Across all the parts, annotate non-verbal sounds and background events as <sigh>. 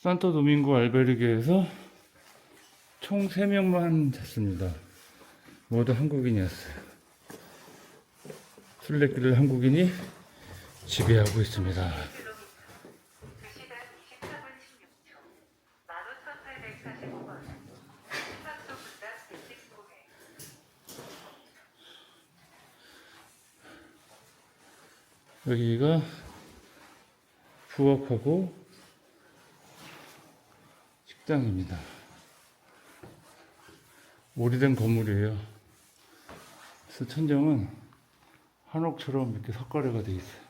산토 도밍고 알베르게에서 총 3명만 잤습니다. 모두 한국인이었어요. 술래길을 한국인이 지배하고 있습니다. 2시간 23분 16초 15,845번 심박수 분당 119회 여기가 부엌하고 식당입니다. 오래된 건물이에요. 그래서 천정은 한옥처럼 이렇게 석가래가 돼 있어요.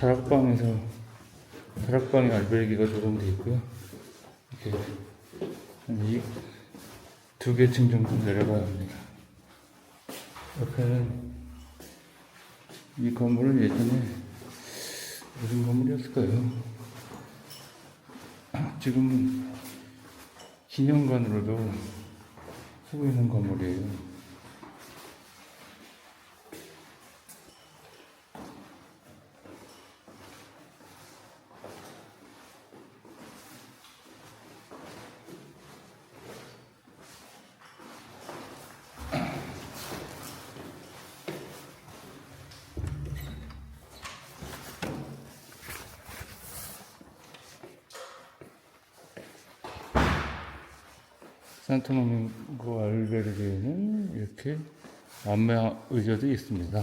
다락방에서 다락방에 알베르기가 조성돼 있고요. 이렇게 한이두 개층 정도 내려가야 합니다. 옆에는 이 건물은 예전에 무슨 건물이었을까요? <clears throat> 지금은 기념관으로도 쓰고 있는 건물이에요. 산토 도밍고 알베르게에는 이렇게 안마 의자도 있습니다.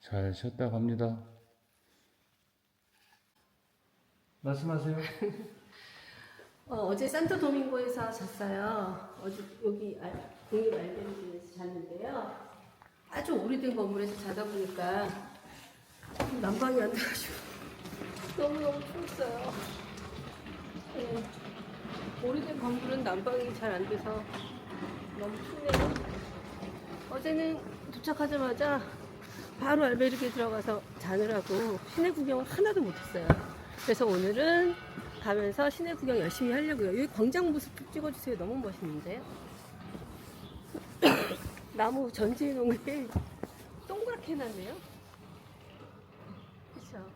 잘 쉬었다 갑니다. 말씀하세요. <laughs> 어, 제 산토 도밍고에서 잤어요. 어제 여기 알, 독립 알베르기에서 잤는데요. 아주 오래된 건물에서 자다 보니까 난방이 안 돼가지고 너무너무 추웠어요. 네. 오래된 건물은 난방이 잘 안 돼서 너무 춥네요. 어제는 도착하자마자 바로 알베르게 들어가서 자느라고 시내 구경을 하나도 못했어요. 그래서 오늘은 가면서 시내 구경 열심히 하려고요. 여기 광장 모습 좀 찍어주세요. 너무 멋있는데요. <coughs> 나무 전지해 놓은 게 동그랗게 해놨네요. 그렇죠.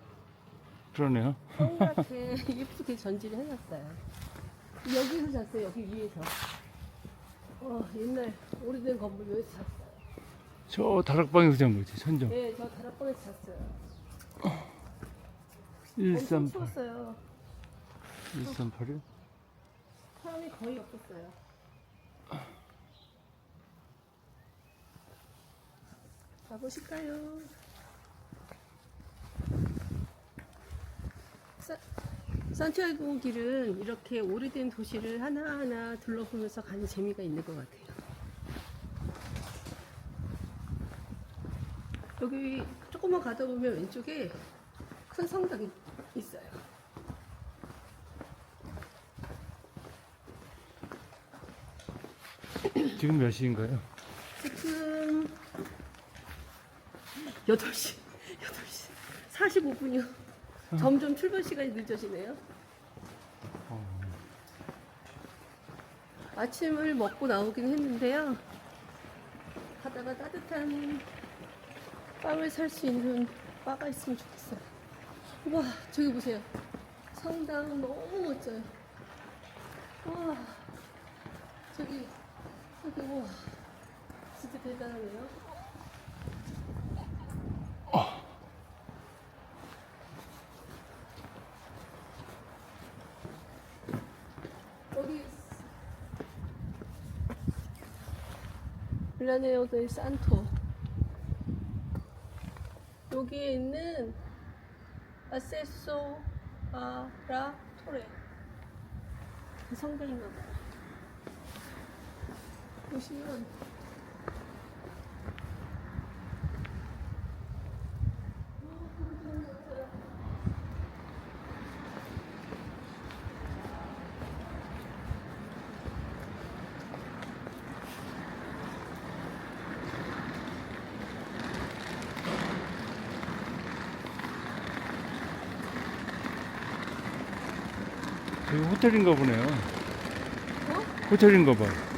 그러네요. 동그랗게 예쁘게 전지를 해놨어요. 여기서 잤어요. 여기 위에서. 어, 옛날 오래된 건물 여기서 잤어요. 저 다락방에서 잔 거지, 천정. 네, 저 다락방에서 잤어요. 엄청 138. 추웠어요. 138이요? 사람이 거의 없었어요. 가보실까요? 산티아고 길은 이렇게 오래된 도시를 하나하나 둘러보면서 가는 재미가 있는 것 같아요. 여기 조금만 가다 보면 왼쪽에 큰 성당이 있어요. 지금 몇 시인가요? 지금 8시, 8시 45분이요. 점점 출발 시간이 늦어지네요. 아침을 먹고 나오긴 했는데요. 가다가 따뜻한 빵을 살 수 있는 바가 있으면 좋겠어요. 와, 저기 보세요. 성당 너무 멋져요. 와, 저기, 저기, 와. 진짜 대단하네요. 여기 밀라네오 델 산토 여기에 있는 아세소 아라 토레 그 성당인가 봐요. 보시면 여기 호텔인가 보네요. 어? 호텔인가 봐.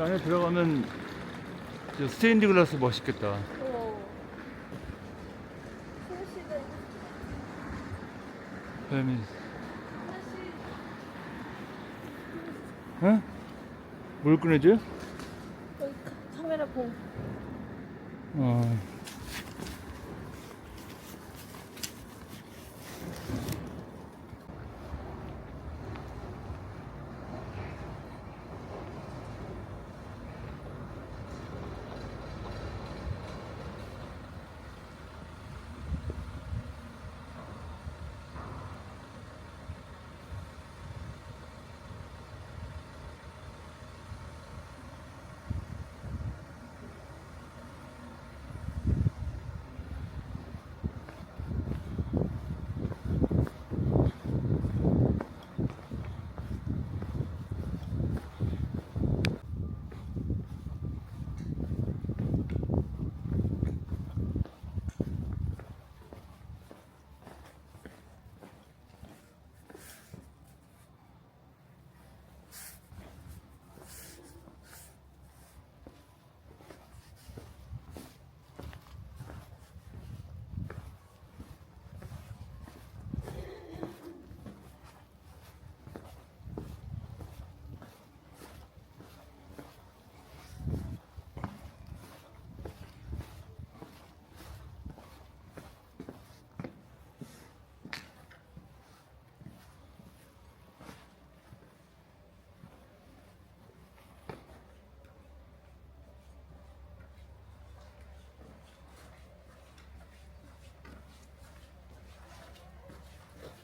이 안에 들어가면 저 스테인드 글라스 멋있겠다. 뱀이. 어? 뭘 꺼내줘요?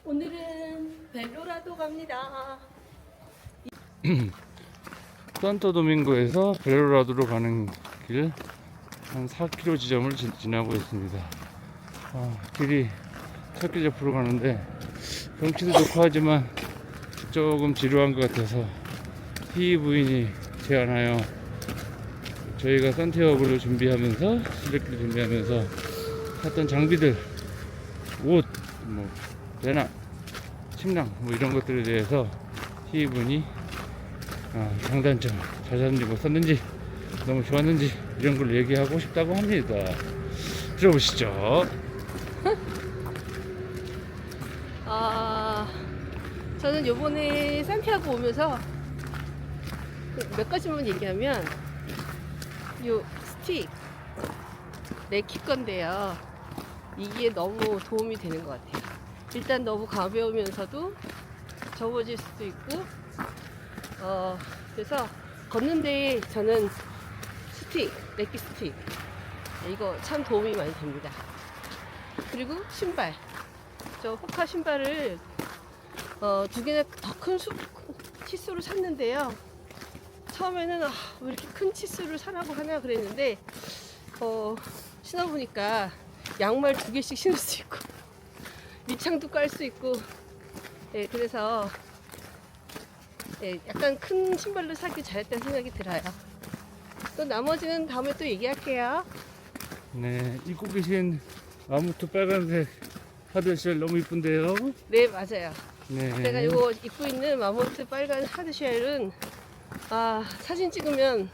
오늘은 벨로라도 갑니다. <clears throat> 산토 도밍고에서 베로라도로 가는 길 한 4km 지점을 지, 지나고 있습니다. 아, 길이 터키 옆으로 가는데 경치도 좋고 하지만 조금 지루한 것 같아서 희 부인이 제안하여 저희가 산티아고를 준비하면서 실내길 준비하면서 샀던 장비들 옷, 뭐 배낭, 침낭 뭐 이런 것들에 대해서 희 분이 아, 장단점 잘 샀는지 못 샀는지 너무 좋았는지 이런 걸 얘기하고 싶다고 합니다. 들어보시죠. <laughs> 아, 저는 요번에 산티아고 오면서 몇 가지만 얘기하면 요 스틱 레키 건데요. 이게 너무 도움이 되는 것 같아요. 일단 너무 가벼우면서도 접어질 수도 있고, 어, 그래서 걷는데 저는 스틱, 레키 스틱 이거 참 도움이 많이 됩니다. 그리고 신발. 저 호카 신발을 어, 두 개나 더 큰 치수로 샀는데요. 처음에는 아, 왜 이렇게 큰 치수를 사라고 하냐 그랬는데 어, 신어보니까 양말 두 개씩 신을 수 있고 밑창도 깔 수 있고 예, 그래서 예, 약간 큰 신발로 사기 잘했다는 생각이 들어요. 또 나머지는 다음에 또 얘기할게요. 네, 입고 계신 아무튼 빨간색 하드쉘 너무 이쁜데요. 네, 맞아요. 네. 제가 이거 입고 있는 마모트 빨간 하드쉘은 아 사진 찍으면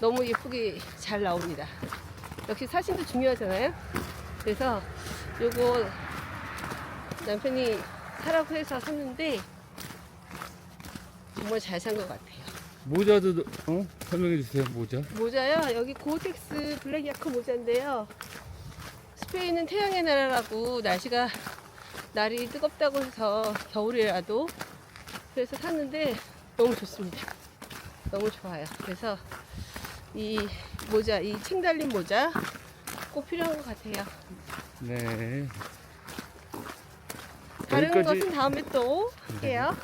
너무 예쁘게 잘 나옵니다. 역시 사진도 중요하잖아요. 그래서 요거 남편이 사라고 해서 샀는데 정말 잘 산 것 같아요. 모자도 어? 설명해 주세요. 모자. 모자요. 여기 고텍스 블랙 야크 모자인데요. 스페인은 태양의 나라라고 날씨가 날이 뜨겁다고 해서 겨울이라도 그래서 샀는데 너무 좋습니다. 너무 좋아요. 그래서 이 모자, 이책 달린 모자 꼭 필요한 것 같아요. 네. 다른 것은 다음에 또 할게요.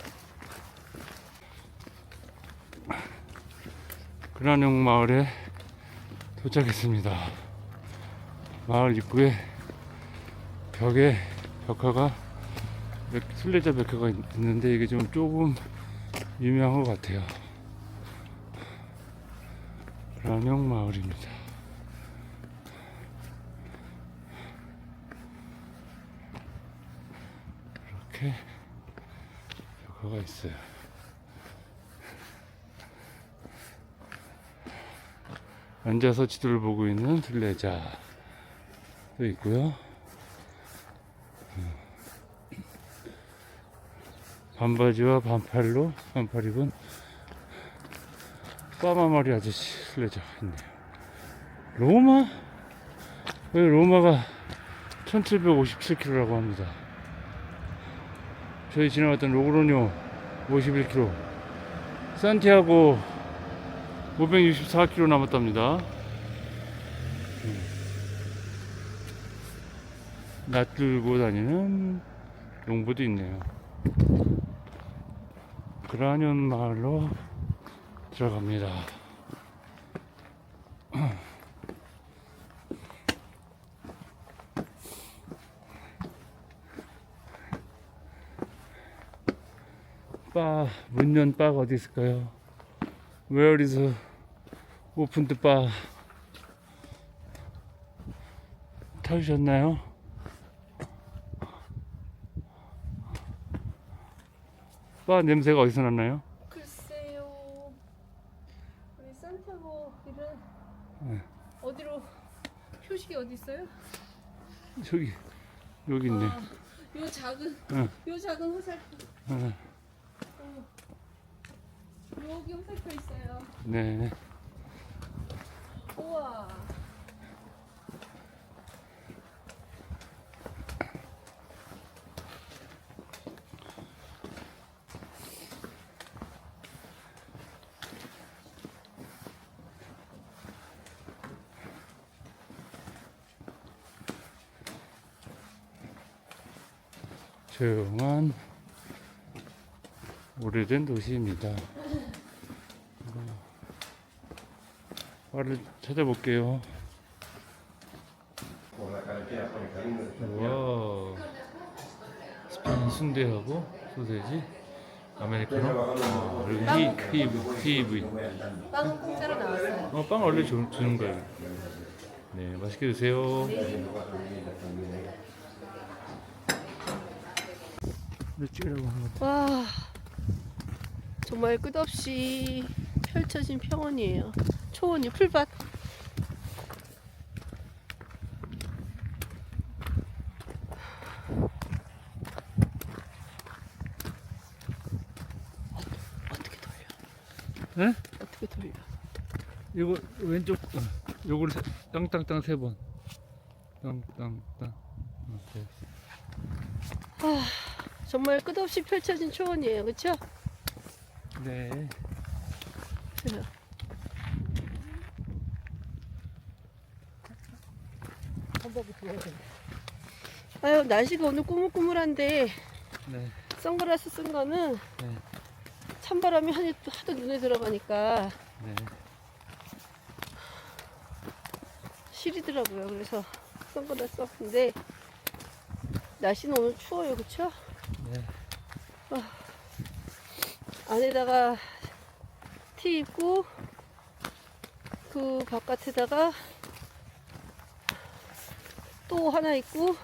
근한영 마을에 도착했습니다. 마을 입구에 벽에 벽화가 순례자 벽화가 있는데 이게 좀 조금 유명한 것 같아요. 근한영 마을입니다. 이렇게 벽화가 있어요. 앉아서 지도를 보고 있는 순례자도 있고요. 반바지와 반팔로 반팔 입은 빠마머리 아저씨 순례자가 있네요. 로마? 왜 로마가 1757km라고 합니다. 저희 지나갔던 로그로뇨 51km, 산티아고 564km 남았답니다. 음. 낯 들고 다니는 용부도 있네요. 그라년 마을로 들어갑니다. 바, 문연 바가 어디 있을까요? Where is open the bar? 찾으셨나요? 바 냄새가 어디서 났나요? 글쎄요. 우리 산티아고 길은 네. 어디로 표식이 어디 있어요? 저기 여기 있네. 아, 요 작은 응. 요 작은 화살표 어, 여기 화살표 있어요. 네. 우와. 조용한 오래된 도시입니다. 바를 찾아볼게요. 와, 스페인 순대하고 소세지, 아메리카노, 아, 그리고 히, PV, PV. 빵은 공짜로 나왔어요. 어, 빵 원래 주, 주는 거예요. 네, 맛있게 드세요. 몇 찍으라고 한 거. 와. 정말 끝없이 펼쳐진 평원이에요. 초원이 풀밭. 어떻게 돌려? 네? 어떻게 돌려? 이거 왼쪽 어, 세- 땅땅땅 세 번. 땅땅땅. 이렇게. 정말 끝없이 펼쳐진 초원이에요. 그렇죠? 네. 아유 날씨가 오늘 꾸물꾸물한데 네. 선글라스 쓴 거는 네. 찬바람이 하도, 눈에 들어가니까 네. 시리더라고요. 그래서 선글라스 썼는데 날씨는 오늘 추워요. 그쵸? 네. 안에다가 티 입고 그 바깥에다가 또 하나 입고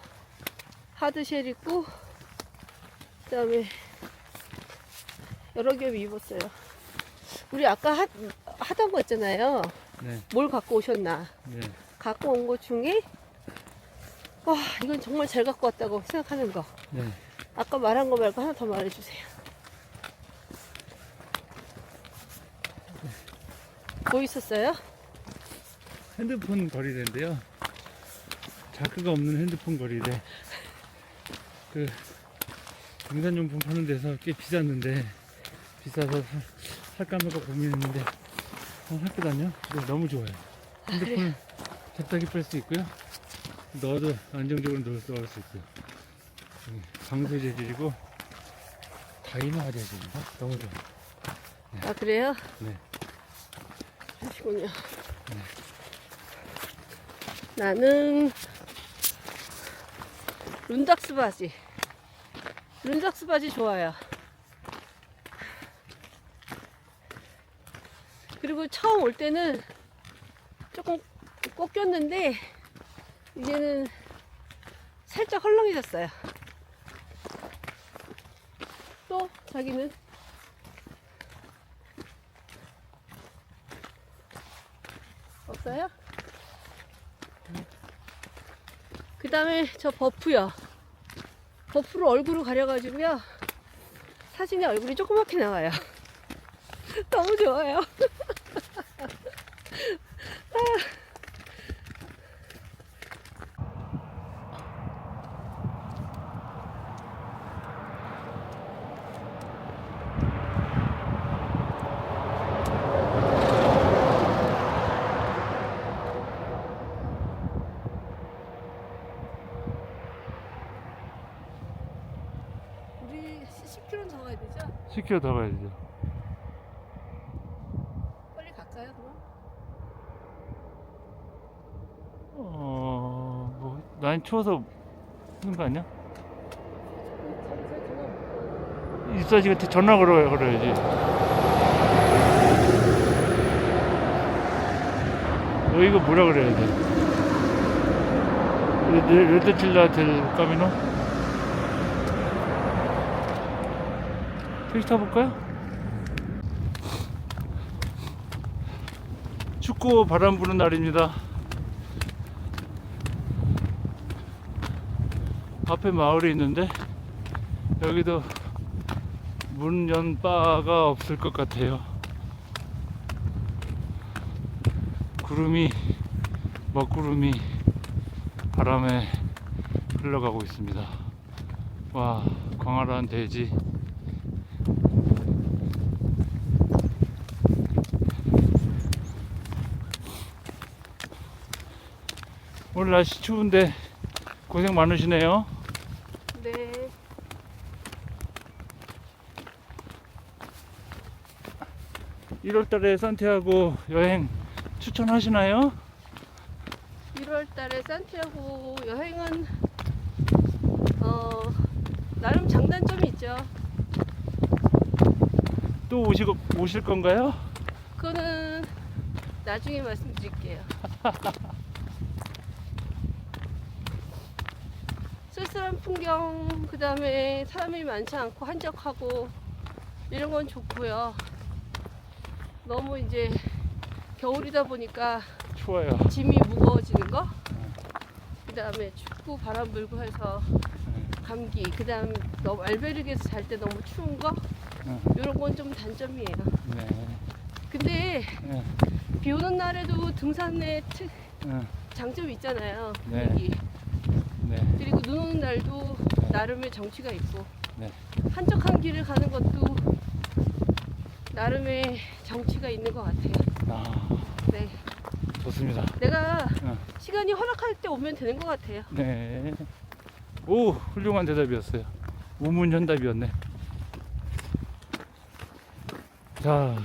하드쉘 입고 그 다음에 여러 겹 입었어요. 우리 아까 하, 하던 거 있잖아요. 네. 뭘 갖고 오셨나? 네. 갖고 온 것 중에 와 이건 정말 잘 갖고 왔다고 생각하는 거. 네. 아까 말한 거 말고 하나 더 말해주세요. 뭐 있었어요? 핸드폰 거리대인데요. 자크가 없는 핸드폰 거리대. 그 등산용품 파는 데서 꽤 비쌌는데 비싸서 사- 살까 말까 고민했는데 어, 할거든요. 근데 너무 좋아요. 핸드폰을 잡다기 뺄 수 있고요. 넣어도 안정적으로 넣을 수, 있고요. 여기 방수 재질이고 다이나가 재질인가? 너무 좋아요. 아 그래요? 네. 하시군요. 나는 룬닥스 바지. 룬닥스 바지 좋아요. 그리고 처음 올 때는 조금 꺾였는데 이제는 살짝 헐렁해졌어요. 또 자기는 없어요? 그 다음에 저 버프요. 버프로 얼굴을 가려가지고요. 사진에 얼굴이 조그맣게 나와요. <laughs> 너무 좋아요. 우리 10km 더 가야 되죠? 10km 더 가야 되죠. 빨리 갈까요, 그럼? 어, 뭐, 난 추워서 하는 거 아니야? 이사지한테 전화 걸어, 걸어야지. 어, 이거 뭐라 그래야 돼? 레드, 레드칠라 델 까미노? 택시 타볼까요? 춥고 바람 부는 날입니다. 앞에 마을이 있는데 여기도 문 연 바가 없을 것 같아요. 구름이 먹구름이 바람에 흘러가고 있습니다. 와 광활한 대지. 오늘 날씨 추운데 고생 많으시네요. 네. 1월 달에 산티아고 여행 추천하시나요? 1월 달에 산티아고 여행은 어 나름 장단점이 있죠. 또 오시고, 오실 건가요? 그거는 나중에 말씀드릴게요. <laughs> 쓸쓸한 풍경, 그 다음에 사람이 많지 않고 한적하고 이런 건 좋고요. 너무 이제 겨울이다 보니까 추워요. 짐이 무거워지는 거, 그 다음에 춥고 바람 불고 해서 감기, 그 다음 너무 알베르게에서 잘 때 너무 추운 거, 응. 이런 건 좀 단점이에요. 네. 근데 네. 비 오는 날에도 등산의 특, 네. 장점이 있잖아요. 네. 분위기. 네. 그리고 눈 오는 날도 나름의 정취가 있고 네. 한적한 길을 가는 것도 나름의 정취가 있는 것 같아요. 아, 네, 좋습니다. 내가 응. 시간이 허락할 때 오면 되는 것 같아요. 네. 오, 훌륭한 대답이었어요. 우문현답이었네. 자,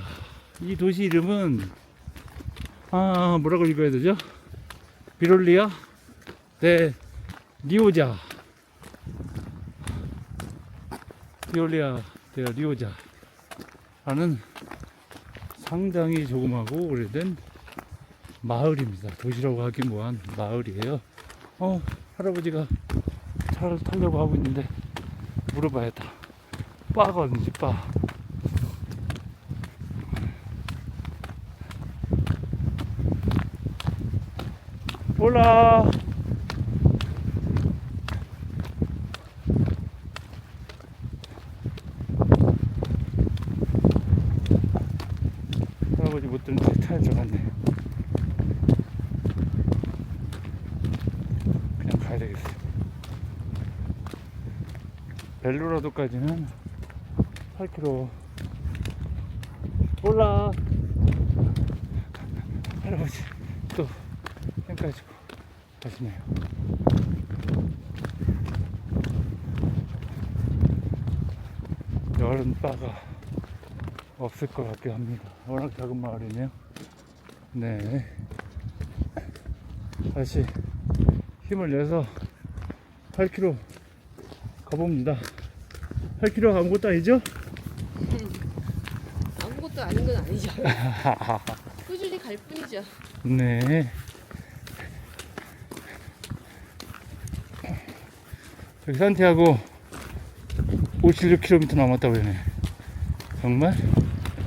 이 도시 이름은 아 뭐라고 읽어야 되죠? 비롤리아 데 리오자. 비롤리아 데 리오자. 라는 상당히 조그마고 오래된 마을입니다. 도시라고 하기 뭐한 마을이에요. 어, 할아버지가 차를 타려고 하고 있는데 물어봐야겠다. 어딘지 바. 올라. 할아버지 못 들은 데 타야 들어갔네. 그냥 가야 되겠어. 벨로라도까지는 8km. 올라. <laughs> 할아버지 또 땡가지고 가시네요. 여름 바가 없을 것 같긴 합니다. 워낙 작은 마을이네요. 네. 다시 힘을 내서 8km 가봅니다. 8km 간 것도 아니죠? <laughs> 아무것도 아닌 건 아니죠. <laughs> 꾸준히 갈 뿐이죠. 네. 저기 산티아고 576km 남았다고 그러네. 정말?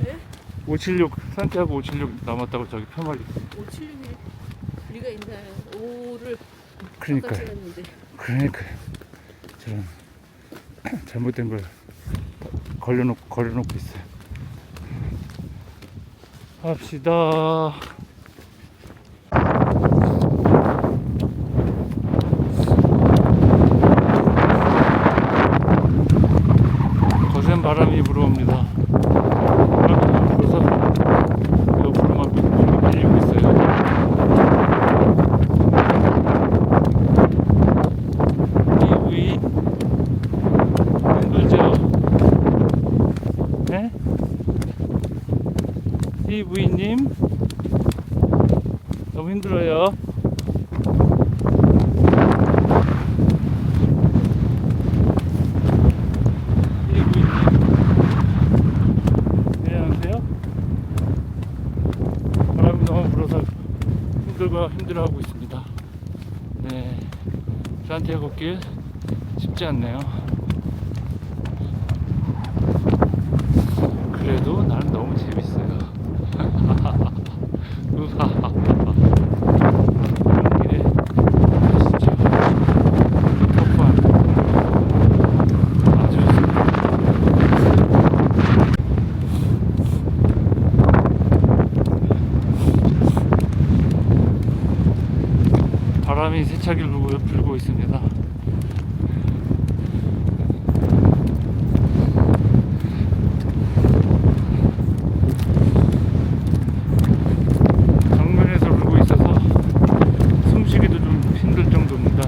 네? 576, 산티아고 576 남았다고 저기 표말이. 576이 우리가 있나요? 5를 그러니까, 그러니까. 저런 잘못된 걸 걸려놓고, 걸려놓고 있어요. 합시다. 거센 바람이 불어옵니다. 바람이 불어서 옆으로만 빙빙 밀리고 있어요. 이위 힘들죠? 네? 이위님 너무 힘들어요. 이위님 안녕하세요. 바람이 너무 불어서 힘들고 힘들어하고 있습니다. 네, 길 쉽지 않네요. 그래도 나는 너무 재밌어요. 우하하하. 그런 길에 가시죠. 터프한 아주 좋습니다. 바람이 세차게 불고, 불고 있습니다. 정면에서 불고 있어서 숨쉬기도 좀 힘들 정도입니다.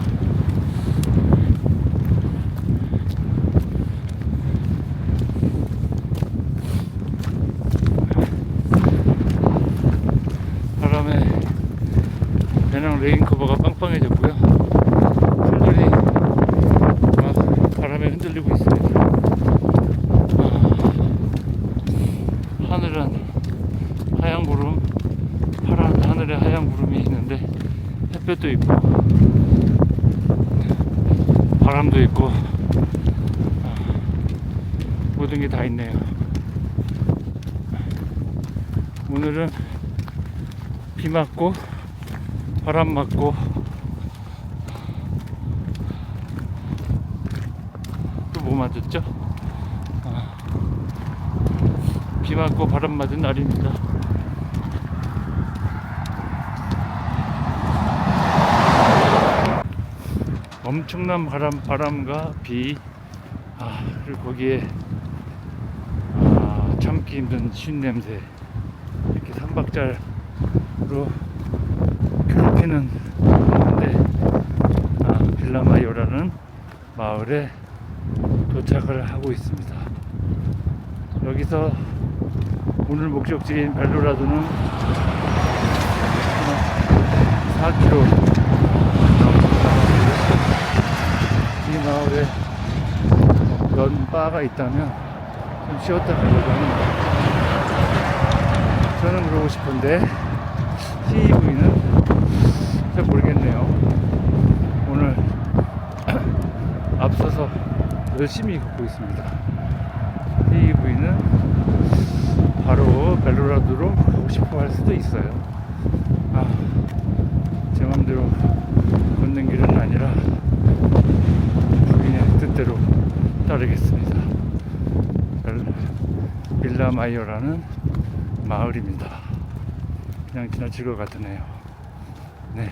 바람에 배낭 레인 커버가 빵빵해졌고요. 풀들이 막 바람에 흔들리고 있습니다. 아, 하늘은 하얀 구름, 파란 하늘에 하얀 구름이 있는데 햇볕도 있고 바람도 있고 아, 모든 게 다 있네요. 오늘은 비 맞고 바람 맞고 또 뭐 맞았죠? 아, 비 맞고 바람 맞은 날입니다. 엄청난 바람, 바람과 비, 아, 그리고 거기에 아, 참기 힘든 쉰 냄새, 이렇게 삼박자로 괴롭히는 건데 아, 빌라마요라는 마을에 도착을 하고 있습니다. 여기서 오늘 목적지인 벨로라도는 4km 이 마을에 연 바가 있다면 좀 쉬었다 가려고 합니다. 저는 그러고 싶은데 CEV는 잘 모르겠네요. 오늘 앞서서 열심히 걷고 있습니다. CEV는 바로 벨로라도로 가고 싶어 할 수도 있어요. 아, 제 맘대로 걷는 길은 아니라 주인의 뜻대로 따르겠습니다. 벨- 빌라마이어라는 마을입니다. 그냥 지나칠 것 같으네요. 네.